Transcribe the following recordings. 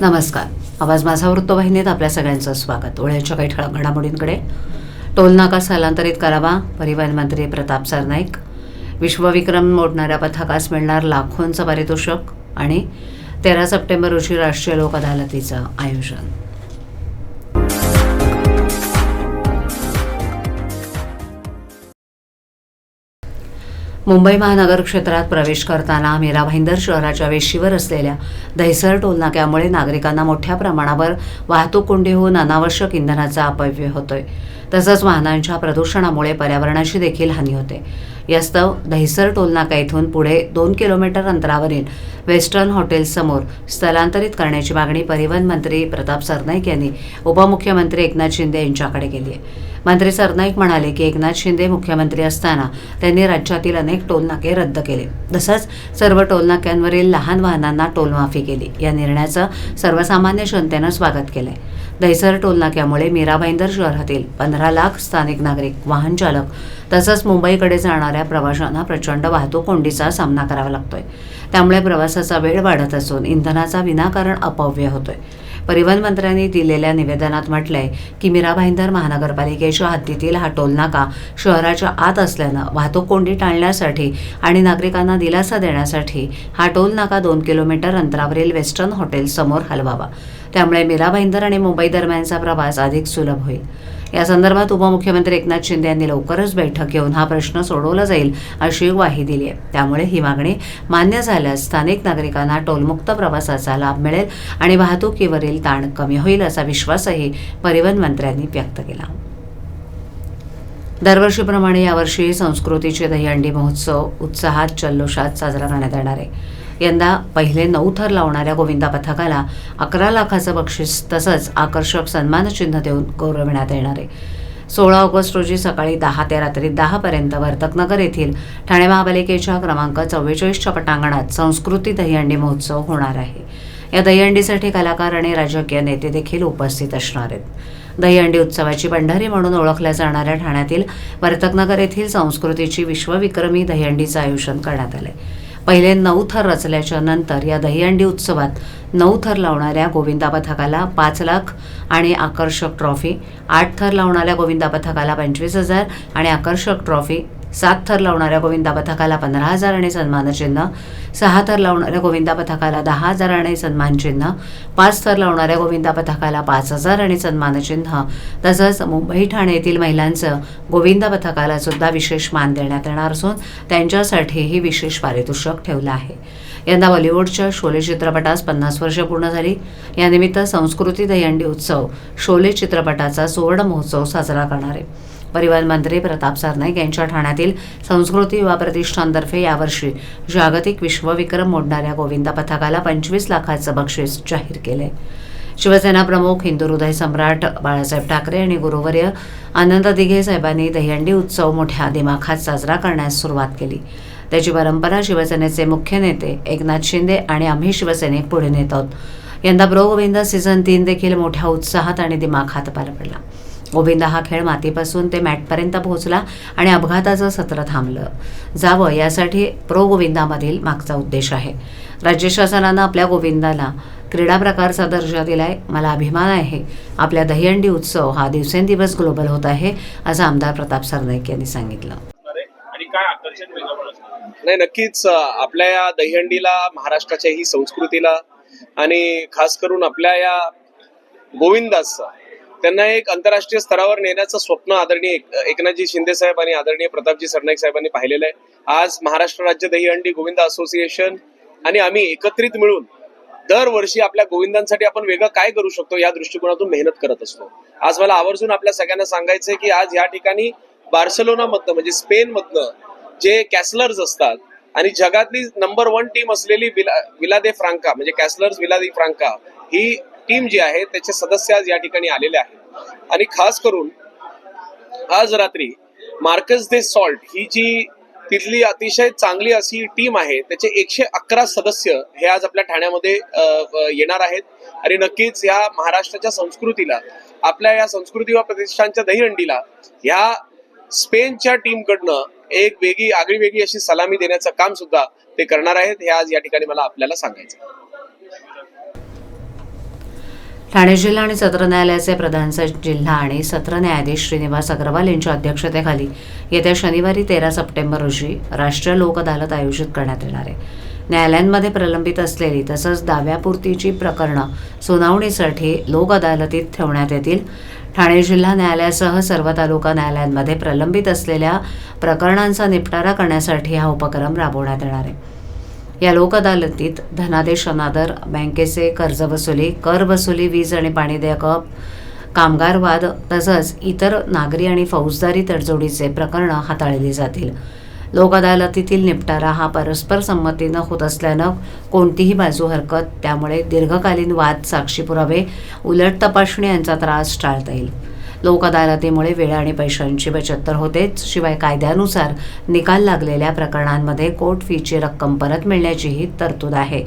नमस्कार. आवाज माझा वृत्तवाहिनीत आपल्या सगळ्यांचं स्वागत. ओळ्याच्या काही ठळक घडामोडींकडे. टोलनाका स्थलांतरित करावा परिवहन मंत्री प्रताप सरनाईक. विश्वविक्रम मोडणाऱ्या पथकास मिळणार लाखोंचं पारितोषक आणि तेरा सप्टेंबर रोजी राष्ट्रीय लोक अदालतीचं आयोजन. मुंबई महानगर क्षेत्रात प्रवेश करताना मीरा भाईंदर शहराच्या वेशीवर असलेल्या दहिसर टोलनाक्यामुळे नागरिकांना मोठ्या प्रमाणावर वाहतूक कोंडी होऊन अनावश्यक इंधनाचा अपव्यय होतोय. तसंच वाहनांच्या प्रदूषणामुळे पर्यावरणाची देखील हानी होते. यास्तव दहिसर टोलनाका इथून पुढे दोन किलोमीटर अंतरावरील वेस्टर्न हॉटेलसमोर स्थलांतरित करण्याची मागणी परिवहन मंत्री प्रताप सरनाईक यांनी उपमुख्यमंत्री एकनाथ शिंदे यांच्याकडे केली आहे. मंत्री सरनाईक म्हणाले की एकनाथ शिंदे मुख्यमंत्री असताना त्यांनी राज्यातील अनेक टोलनाके रद्द केले. तसंच सर्व टोलनाक्यांवरील लहान वाहनांना टोलमाफी केली. या निर्णयाचं सर्वसामान्य जनतेनं स्वागत केलंय. दहिसर टोलनाक्यामुळे मीरा भाईंदर शहरातील पंधरा लाख स्थानिक नागरिक वाहन चालक तसंच मुंबईकडे जाणाऱ्या प्रवाशांना प्रचंड वाहतूक कोंडीचा सामना करावा लागतोय. त्यामुळे प्रवासाचा वेळ वाढत असून इंधनाचा विनाकारण अपव्यय होतोय. परिवहन मंत्र्यांनी दिलेल्या निवेदनात म्हटलंय की मीरा भाईंदर महानगरपालिकेच्या हद्दीतील हा टोलनाका शहराच्या आत असल्यानं वाहतूक कोंडी टाळण्यासाठी आणि नागरिकांना दिलासा देण्यासाठी हा टोल नाका दोन किलोमीटर अंतरावरील वेस्टर्न हॉटेल समोर हलवावा. त्यामुळे मीरा भाईंदर आणि मुंबई दरम्यानचा प्रवास अधिक सुलभ होईल. या संदर्भात उपमुख्यमंत्री एकनाथ शिंदे यांनी लवकरच बैठक घेऊन हा प्रश्न सोडवला जाईल अशी ग्वाही दिली आहे. त्यामुळे ही मागणी मान्य झाल्यास स्थानिक नागरिकांना टोलमुक्त प्रवासाचा लाभ मिळेल आणि वाहतुकीवरील ताण कमी होईल असा विश्वासही परिवहन मंत्र्यांनी व्यक्त केला. दरवर्षीप्रमाणे यावर्षी संस्कृतीचे दहीहंडी महोत्सव उत्साहात जल्लोषात साजरा करण्यात येणार आहे. यंदा पहिले नऊ थर लावणाऱ्या गोविंदा पथकाला अकरा लाखाचं बक्षीस तसंच आकर्षक सन्मानचिन्ह देऊन गौरविण्यात येणार आहे. सोळा ऑगस्ट रोजी सकाळी दहा ते रात्री दहापर्यंत वर्तकनगर येथील ठाणे महापालिकेच्या क्रमांक चव्वेचाळीसच्या पटांगणात संस्कृती दहीहंडी महोत्सव होणार आहे. या दहीहंडीसाठी कलाकार आणि राजकीय नेते देखील उपस्थित असणार आहेत. दहीहंडी उत्सवाची पंढरी म्हणून ओळखल्या जाणाऱ्या ठाण्यातील वर्तकनगर येथील संस्कृतीची विश्वविक्रमी दहीहंडीचं आयोजन करण्यात आलं आहे पहिले नऊ थर रचल्याच्या नंतर या दहीहंडी उत्सवात नऊ थर लावणाऱ्या गोविंदा पथकाला पाच लाख आणि आकर्षक ट्रॉफी आठ थर लावणाऱ्या गोविंदा पथकाला पंचवीस हजार आणि आकर्षक ट्रॉफी सात थर लावणाऱ्या गोविंदा पथकाला पंधरा हजार आणि सन्मानचिन्ह सहा थर लावणाऱ्या गोविंदा पथकाला दहा हजार आणि सन्मानचिन्ह पाच थर लावणाऱ्या गोविंदा पथकाला पाच हजार आणि सन्मानचिन्ह तसंच मुंबई ठाणे येथील महिलांचं गोविंदा पथकाला सुद्धा विशेष मान देण्यात येणार असून त्यांच्यासाठीही विशेष पारितोषिक ठेवलं आहे. यंदा बॉलिवूडच्या शोले चित्रपटास पन्नास वर्ष पूर्ण झाली. यानिमित्त संस्कृती दहीहंडी उत्सव शोले चित्रपटाचा सुवर्ण महोत्सव साजरा करणार आहे. परिवहन मंत्री प्रताप सरनाईक यांच्या ठाण्यातील संस्कृती युवा प्रतिष्ठानतर्फे यावर्षी जागतिक विश्वविक्रम मोडणाऱ्या गोविंदा पथकाला पंचवीस लाखाचं बक्षीस जाहीर केले. शिवसेना प्रमुख हिंदू हृदय सम्राट बाळासाहेब ठाकरे आणि गुरुवर्य आनंद दिघे साहेबांनी दहीहंडी उत्सव मोठ्या दिमाखात साजरा करण्यास सुरुवात केली. त्याची परंपरा शिवसेनेचे मुख्य नेते एकनाथ शिंदे आणि आम्ही शिवसैनिक पुढे नेत आहोत. यंदा ब्रोगोविंद सीझन तीन देखील मोठ्या उत्साहात आणि दिमाखात पार पडला. गोविंदा हा खेळ मातीपासून ते मॅटपर्यंत पोहोचला आणि अपघाताचं सत्र थांबलं. जावं यासाठी प्रो गोविंदामधील मागचा उद्देश आहे. राज्य शासनानं आपल्या गोविंदाला क्रीडा प्रकारचा दर्जा दिलाय. मला अभिमान आहे. आपल्या दहीहंडी उत्सव हा दिवसेंदिवस ग्लोबल होत आहे असं आमदार प्रताप सरनाईक यांनी सांगितलं. आणि काय आकर्षण वेगळं असतं नाही नक्कीच आपल्या या दहीहंडीला महाराष्ट्राच्या ही संस्कृतीला आणि खास करून आपल्या या गोविंदास त्यांना एक आंतरराष्ट्रीय स्तरावर नेण्याचं स्वप्न आदरणीय एकनाथजी शिंदे साहेब आणि आदरणीय प्रतापजी सरनाईक साहेबांनी पाहिलेलं आहे. आज महाराष्ट्र राज्य दहीहंडी गोविंदा असोसिएशन आणि आम्ही एकत्रित मिळून दरवर्षी आपल्या गोविंदांसाठी आपण वेगळं काय करू शकतो या दृष्टिकोनातून मेहनत करत असतो. आज मला आवर्जून आपल्या सगळ्यांना सांगायचंय की आज या ठिकाणी बार्सलोना मधनं म्हणजे स्पेन मधनं जे कॅसलर्स असतात आणि जगातली नंबर वन टीम असलेली विला विला दे फ्रांका म्हणजे कॅसलर्स विला दे फ्रांका ही टीम जी आहे त्याचे सदस्य आज या ठिकाणी आलेले आहेत. आणि खास करून आज रात्री मार्कस दे सॉल्ट ही जी तिथली अतिशय चांगली अशी टीम आहे त्याचे एकशे अकरा सदस्य हे आज आपल्या ठाण्यामध्ये येणार आहेत. आणि नक्कीच या महाराष्ट्राच्या संस्कृतीला आपल्या या संस्कृती व प्रतिष्ठानच्या दहीहंडीला ह्या स्पेनच्या टीमकडनं एक वेगळी आगळी वेगळी अशी सलामी देण्याचं काम सुद्धा ते करणार आहेत हे आज या ठिकाणी मला आपल्याला सांगायचं ठाणे जिल्हा आणि सत्र न्यायालयाचे प्रधान जिल्हा आणि सत्र न्यायाधीश श्रीनिवास अग्रवाल यांच्या अध्यक्षतेखाली येत्या शनिवारी तेरा सप्टेंबर रोजी राष्ट्रीय लोक अदालत आयोजित करण्यात येणार आहे. न्यायालयांमध्ये प्रलंबित असलेली तसंच दाव्यापूर्तीची प्रकरणं सुनावणीसाठी लोक अदालतीत ठेवण्यात येतील. ठाणे जिल्हा न्यायालयासह सर्व तालुका न्यायालयांमध्ये प्रलंबित असलेल्या प्रकरणांचा निपटारा करण्यासाठी हा उपक्रम राबवण्यात येणार आहे. या लोक अदालतीत धनादेश अनादर बँकेचे कर्ज वसुली कर वसुली वीज आणि पाणी देयकं कामगार वाद तसंच इतर नागरी आणि फौजदारी तडजोडीचे प्रकरणं हाताळली जातील. लोक अदालतीतील निपटारा हा परस्पर संमतीनं होत असल्यानं कोणतीही बाजू हरकत त्यामुळे दीर्घकालीन वाद साक्षी पुरावे उलट तपासणी यांचा त्रास टाळता येईल. लोक अदालतीमुळे वेळ आणि पैशांची बचत तर होतेच. शिवाय कायद्यानुसार निकाल लागलेल्या प्रकरणांमध्ये कोर्ट फीची रक्कम परत मिळण्याचीही तरतूद आहे.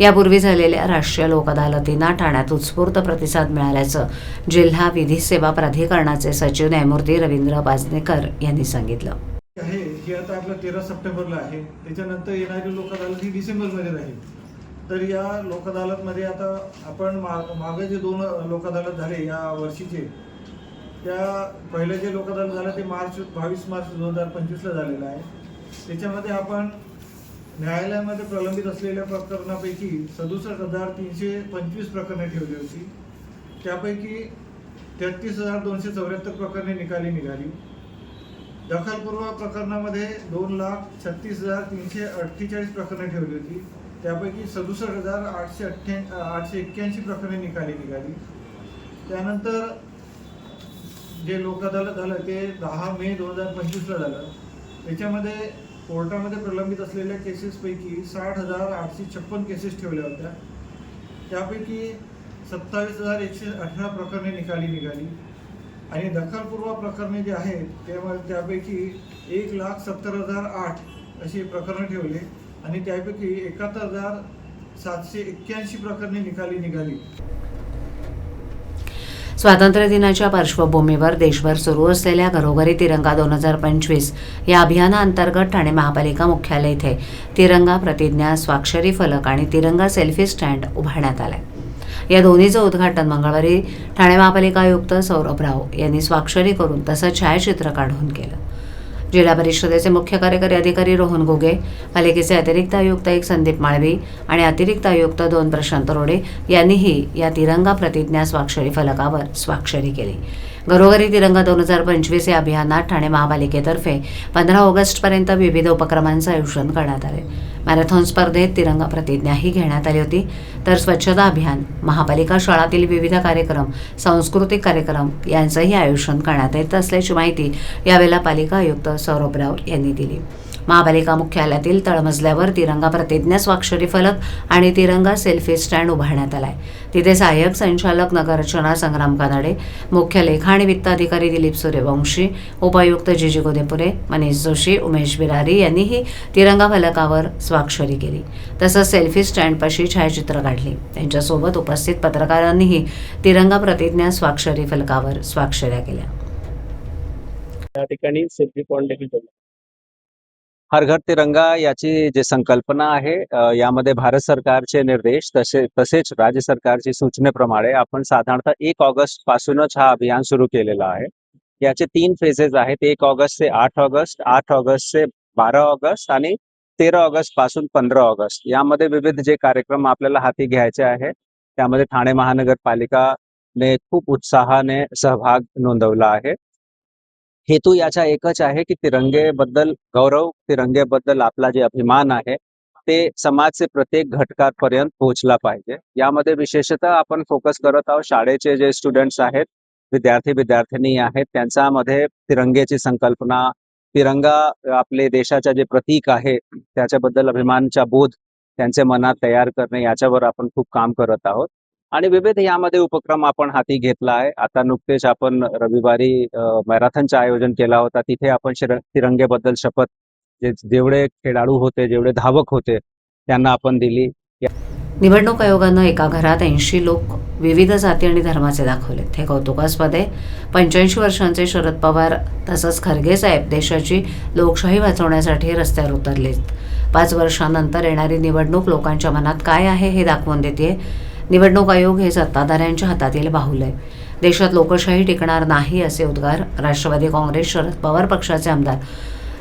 यापूर्वी झालेल्या राष्ट्रीय लोक अदालतींना ठाण्यात उत्स्फूर्त प्रतिसाद मिळाल्याचं जिल्हा विधी सेवा प्राधिकरणाचे सचिव न्यायमूर्ती रवींद्र पाजनेकर यांनी सांगितलं. आहे हे आता आपलं तेरा सप्टेंबरला आहे. त्याच्यानंतर येणारी लोक अदालत ही डिसेंबरमध्ये राहील. तर या लोक अदालतमध्ये आता आपण मा मागे जे दोन लोक अदालत झाले या वर्षीचे त्या पहिले जे लोक झालं ते मार्च बावीस मार्च दोन हजार पंचवीसला झालेलं आहे. त्याच्यामध्ये आपण न्यायालयामध्ये प्रलंबित असलेल्या प्रकरणापैकी सदुसष्ट हजार तीनशे पंचवीस प्रकरणे ठेवली होती. त्यापैकी तेहतीस हजार दोनशे चौऱ्याहत्तर प्रकरणे निकाली निघाली. दखलपूर्व प्रकरणामध्ये दोन लाख छत्तीस हजार तीनशे अठ्ठेचाळीस प्रकरणे ठेवली होती. त्यापैकी सदुसष्ट हजार आठशे अठ्ठ्या आठशे एक्क्याऐंशी प्रकरणे निकाली निघाली. त्यानंतर जे लोक अदालत झालं ते दहा मे दोन हजार पंचवीसला झालं. त्याच्यामध्ये कोर्टामध्ये प्रलंबित असलेल्या केसेसपैकी साठ हजार आठशे छप्पन केसेस ठेवल्या होत्या. त्यापैकी सत्तावीस हजार एकशे अठरा प्रकरणे निकाली निघाली. आणि दखलपूर्व प्रकरणे जे आहेत त्यामध्ये त्यापैकी एक लाख सत्तर हजार आठ अशी प्रकरणं ठेवले. आणि त्यापैकी एकाहत्तर हजार सातशे एक्क्याऐंशी प्रकरणे निकाली निघाली. स्वातंत्र्य दिनाच्या पार्श्वभूमीवर देशभर सुरू असलेल्या घरोघरी तिरंगा दोन हजार पंचवीस या अभियानाअंतर्गत ठाणे महापालिका मुख्यालय इथे तिरंगा प्रतिज्ञा स्वाक्षरी फलक आणि तिरंगा सेल्फी स्टँड उभारण्यात आलाय. या दोन्हीचं उद्घाटन मंगळवारी ठाणे महापालिका आयुक्त सौरभ राव यांनी स्वाक्षरी करून तसं छायाचित्र काढून केलं. जिल्हा परिषदेचे मुख्य कार्यकारी अधिकारी रोहन घुगे पालिकेचे अतिरिक्त आयुक्त एक संदीप माळवी आणि अतिरिक्त आयुक्त दोन प्रशांत रोडे यांनीही या तिरंगा प्रतिज्ञा स्वाक्षरी फलकावर स्वाक्षरी केली. घरोघरी तिरंगा दोन हजार पंचवीस या अभियानात ठाणे महापालिकेतर्फे पंधरा ऑगस्टपर्यंत विविध उपक्रमांचं आयोजन करण्यात आले. मॅरेथॉन स्पर्धेत तिरंगा प्रतिज्ञाही घेण्यात आली होती. तर स्वच्छता अभियान महापालिका शाळातील विविध कार्यक्रम सांस्कृतिक कार्यक्रम यांचंही आयोजन करण्यात येत असल्याची माहिती यावेळेला पालिका आयुक्त सौरभ राव यांनी दिली. महापालिका मुख्यालयातील तळमजल्यावर तिरंगा प्रतिज्ञा स्वाक्षरी फलक आणि तिरंगा सेल्फी स्टँड उभारण्यात आलाय. तिथे सहाय्यक संचालक नगररचना संग्राम कानडे मुख्य लेखा आणि वित्त अधिकारी दिलीप सूर्यवंशी उपायुक्त जिजी गोदेपुरे मनीष जोशी उमेश बिरारी यांनीही तिरंगा फलकावर स्वाक्षरी केली. तसंच सेल्फी स्टँडपाशी छायाचित्र काढली. त्यांच्यासोबत उपस्थित पत्रकारांनीही तिरंगा प्रतिज्ञा स्वाक्षरी फलकावर स्वाक्षऱ्या केल्या. त्या ठिकाणी सेल्फी पॉईंट देखील ठेवला. हर घर तिरंगा याची जी संकल्पना आहे यामध्ये भारत सरकारचे निर्देश तसे तसेच राज्य सरकारची सूचनेप्रमाणे आपण साधारणतः एक ऑगस्ट पासूनच हा अभियान सुरू केलेला आहे. याचे तीन फेजेस आहेत. एक ऑगस्ट ते आठ ऑगस्ट आठ ऑगस्ट ते बारा ऑगस्ट आणि तेरा ऑगस्टपासून पंधरा ऑगस्ट. यामध्ये विविध जे कार्यक्रम आपल्याला हाती घ्यायचे आहे त्यामध्ये ठाणे महानगरपालिकाने खूप उत्साहाने सहभाग नोंदवला आहे. हेतू याचा एकच आहे की तिरंगेबद्दल गौरव तिरंगेबद्दल आपला जे अभिमान आहे ते समाजचे प्रत्येक घटकापर्यंत पोहोचला पाहिजे. यामध्ये विशेषतः आपण फोकस करत आहोत शाळेचे जे स्टुडंट्स आहेत विद्यार्थी विद्यार्थिनी आहेत त्यांच्यामध्ये तिरंगेची संकल्पना तिरंगा आपले देशाच्या जे प्रतीक आहे त्याच्याबद्दल अभिमानचा बोध त्यांचे मनात तयार करणे याच्यावर आपण खूप काम करत आहोत. आणि विविध यामध्ये उपक्रम आपण हाती घेतला आहे आता नुकतेच आपण रविवारी मॅरेथॉनचं आयोजन केला होता. तिथे आपण तिरंगेबद्दल शपथ जे जेवढे खेळाडू होते जेवढे धावक होते त्यांना आपण दिली. निवडणूक आयोगानं एका घरात ऐंशी लोक विविध जाती आणि धर्माचे दाखवलेत हे कौतुकास्पद. आहे पंच्याऐंशी वर्षांचे शरद पवार तसंच खरगे साहेब देशाची लोकशाही वाचवण्यासाठी रस्त्यावर उतरलेत. पाच वर्षांनंतर येणारी निवडणूक लोकांच्या मनात काय आहे हे दाखवून देते निवडणूक आयोग हे सत्ताधाऱ्यांच्या हातातील बाहुल आहे. देशात लोकशाही टिकणार नाही असे उद्गार राष्ट्रवादी काँग्रेस शरद पवार पक्षाचे आमदार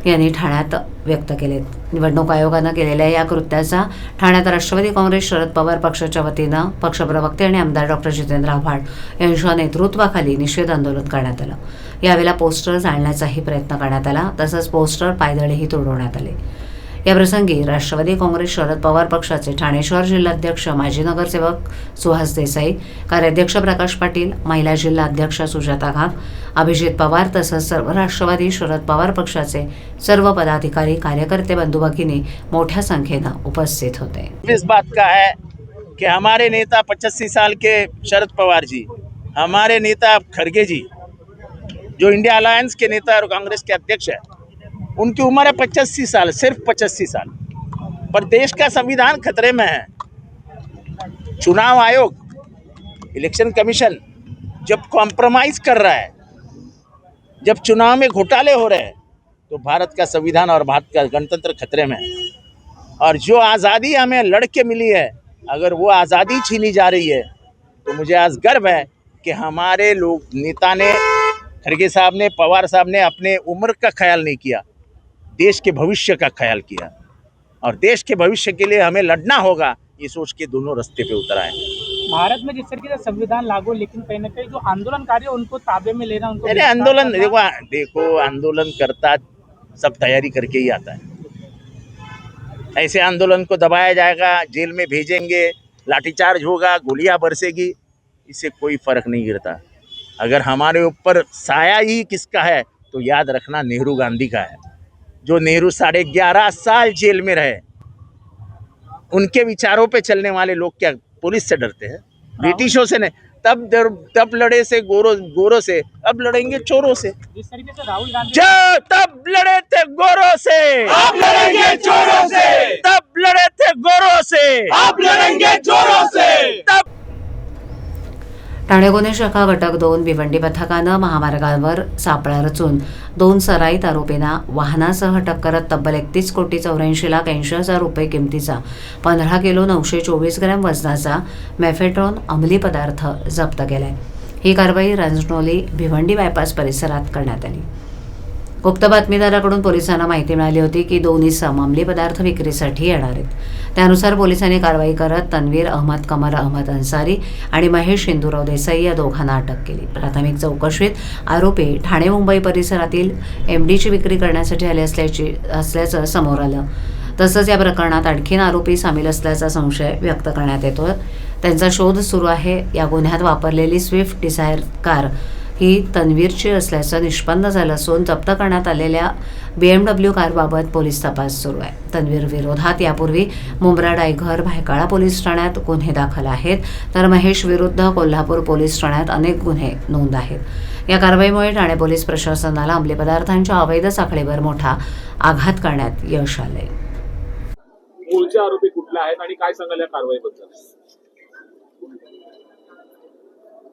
यांनी ठाण्यात व्यक्त केलेत. निवडणूक आयोगानं केलेल्या या कृत्याचा ठाण्यात राष्ट्रवादी काँग्रेस शरद पवार पक्षाच्या वतीनं पक्षप्रवक्ते आणि आमदार डॉक्टर जितेंद्र आव्हाड यांच्या नेतृत्वाखाली निषेध आंदोलन करण्यात आलं. यावेळेला पोस्टर जाळण्याचाही प्रयत्न करण्यात आला तसंच पोस्टर पायदळेही तोडवण्यात आले. याप्रसंगी राष्ट्रवादी काँग्रेस शरद पवार पक्षाचे ठाणे शहर जिल्हाध्यक्ष माजी नगरसेवक सुहास देसाई कार्याध्यक्ष प्रकाश पाटील महिला जिल्हा अध्यक्ष सुजाता घाप अभिजित पवार तसंच सर्व राष्ट्रवादी शरद पवार पक्षाचे सर्व पदाधिकारी कार्यकर्ते बंधू भगिनी मोठ्या संख्येनं उपस्थित होते. इस बात का है कि हमारे नेता पचासी साल के शरद पवार जी हमारे नेता खड़गे जी जो इंडिया अलायंस के नेता और कांग्रेस के अध्यक्ष है उनकी उम्र है पचासी साल, सिर्फ़ पचासी साल। पर देश का संविधान खतरे में है। चुनाव आयोग, इलेक्शन कमीशन जब कॉम्प्रोमाइज कर रहा है, जब चुनाव में घोटाले हो रहे हैं तो भारत का संविधान और भारत का गणतंत्र खतरे में है। और जो आज़ादी हमें लड़के मिली है, अगर वो आज़ादी छीनी जा रही है तो मुझे आज गर्व है कि हमारे लोग नेता ने, खड़गे साहब ने, पवार साहब ने अपने उम्र का ख्याल नहीं किया। देश के भविष्य का ख्याल किया। और देश के भविष्य के लिए हमें लड़ना होगा ये सोच के दोनों रास्ते पे उतर आए। भारत में जिस तरीके से संविधान लागू लेकिन कहीं ना कहीं जो आंदोलनकारी उनको ताबे में लेना उनको अरे आंदोलन देखो देखो आंदोलन करता सब तैयारी करके ही आता है। ऐसे आंदोलन को दबाया जाएगा जेल में भेजेंगे लाठीचार्ज होगा गोलियाँ बरसेगी इससे कोई फ़र्क नहीं गिरता। अगर हमारे ऊपर साया ही किसका है तो याद रखना नेहरू गांधी का है। जो नेहरू साढ़े ग्यारह साल जेल में रहे उनके विचारों पे चलने वाले लोग क्या पुलिस से डरते हैं? ब्रिटिशों से नहीं तब डर तब लड़े से गोरों गोरों से अब लड़ेंगे चोरों से। जिस तरीके से राहुल गांधी तब लड़े थे गोरों से। अब लड़ेंगे चोरों से। तब लड़े थे गोरों से। अब लड़ेंगे चोरों से। तब ठाणे गुन्हे शाखा घटक दोन भिवंडी पथकानं महामार्गावर सापळा रचून दोन सराईत आरोपींना वाहनासह अटक करत तब्बल एकतीस कोटी चौऱ्याऐंशी लाख ऐंशी हजार रुपये किमतीचा पंधरा किलो नऊशे चोवीस ग्रॅम वजनाचा मेफेट्रॉन अंमली पदार्थ जप्त केला आहे ही कारवाई रांजनोली भिवंडी बायपास परिसरात करण्यात आली. गुप्त बातमीदाराकडून पोलिसांना माहिती मिळाली होती की दोन इसम अंमली पदार्थ विक्रीसाठी येणार आहेत. त्यानुसार पोलिसांनी कारवाई करत तन्वीर अहमद कमर अहमद अन्सारी आणि महेश हिंदूराव देसाई या दोघांना अटक केली. प्राथमिक चौकशीत आरोपी ठाणे मुंबई परिसरातील एमडीची विक्री करण्यासाठी आले असल्याची असल्याचं समोर आलं. तसंच या प्रकरणात आणखीन आरोपी सामील असल्याचा संशय व्यक्त करण्यात येतो त्यांचा शोध सुरू आहे. या गुन्ह्यात वापरलेली स्विफ्ट डिझायर कार ही तन्वीरची असल्याचं निष्पन्न झालं असून जप्त करण्यात आलेल्या बी एम डब्ल्यू कारबाबत पोलीस तपास सुरू आहे. तन्वीर विरोधात यापूर्वी मुंब्रा डायघर भायकाळा पोलीस ठाण्यात गुन्हे दाखल आहेत तर महेश विरुद्ध कोल्हापूर पोलीस ठाण्यात अनेक गुन्हे नोंद आहेत. या कारवाईमुळे ठाणे पोलीस प्रशासनाला अंमली पदार्थांच्या अवैध साखळीवर मोठा आघात करण्यात यश आले मूळचे आरोपी कुठले आहेत आणि काय सांगाल या कारवाईबद्दल?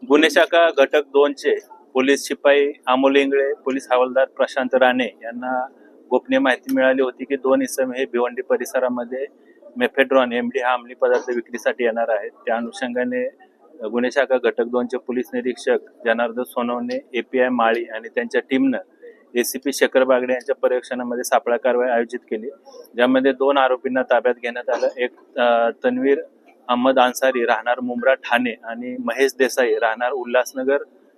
गुन्हे शाखा घटक दोनचे पोलीस शिपाई अमोल इंगळे पोलीस हवालदार प्रशांत राणे यांना गोपनीय माहिती मिळाली होती की दोन इसम हे भिवंडी परिसरामध्ये मेफेड्रॉन एम डी हा अंमली पदार्थ विक्रीसाठी येणार आहेत. त्या अनुषंगाने गुन्हे शाखा घटक दोनचे पोलीस निरीक्षक जनार्दन सोनवणे एपीआय माळी आणि त्यांच्या टीमनं एसीपी शेखर बागडे यांच्या पर्यवेक्षणामध्ये सापळा कारवाई आयोजित केली. ज्यामध्ये दोन आरोपींना ताब्यात घेण्यात आलं. एक तन्वीर अहमद अन्सारी राहणार मुंब्रा ठाणे आणि महेश देसाई राहणार उल्हासनगर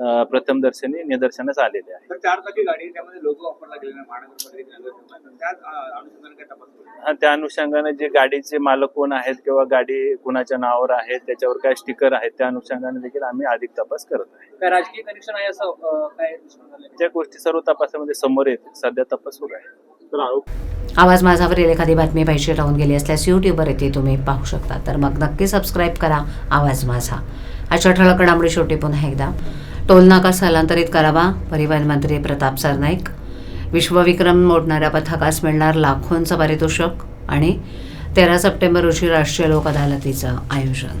अं, प्रथम दर्शनी निदर्शनास आलेले आहे. तर चार चाकी गाडी आहे, त्यामध्ये लोगो वापरला गेलेला आहे महानगरपालिकेच्या नगरसेवकांचा. त्याच अं, अनुषंगाने काय तपास करू? हा, त्या अनुषंगाने जे गाडीचे मालक कोण आहेत किंवा गाडी कुणाच्या नावावर आहे त्याच्यावर काय स्टिकर आहेत त्या अनुषंगाने देखील आम्ही अधिक तपास करत आहे. काय राजकीय कनेक्शन आहे असं अं, काय त्या गोष्टी सर्व तपासामध्ये समोर येतील. सध्या तपास सुरू आहे. तर आरोप? आवाज माझावरील एखादी बातमी पाहिजे राहून गेली असल्यास यूट्यूबवर येते तुम्ही पाहू शकता. तर मग नक्की सबस्क्राईब करा आवाज माझा. अशा ठळक घडामोडी शेवटी पुन्हा एकदा. टोलनाका स्थलांतरित करावा परिवहन मंत्री प्रताप सरनाईक. विश्वविक्रम मोडणाऱ्या पथकास मिळणार लाखोंचं पारितोषक आणि तेरा सप्टेंबर रोजी राष्ट्रीय लोक अदालतीचं आयोजन.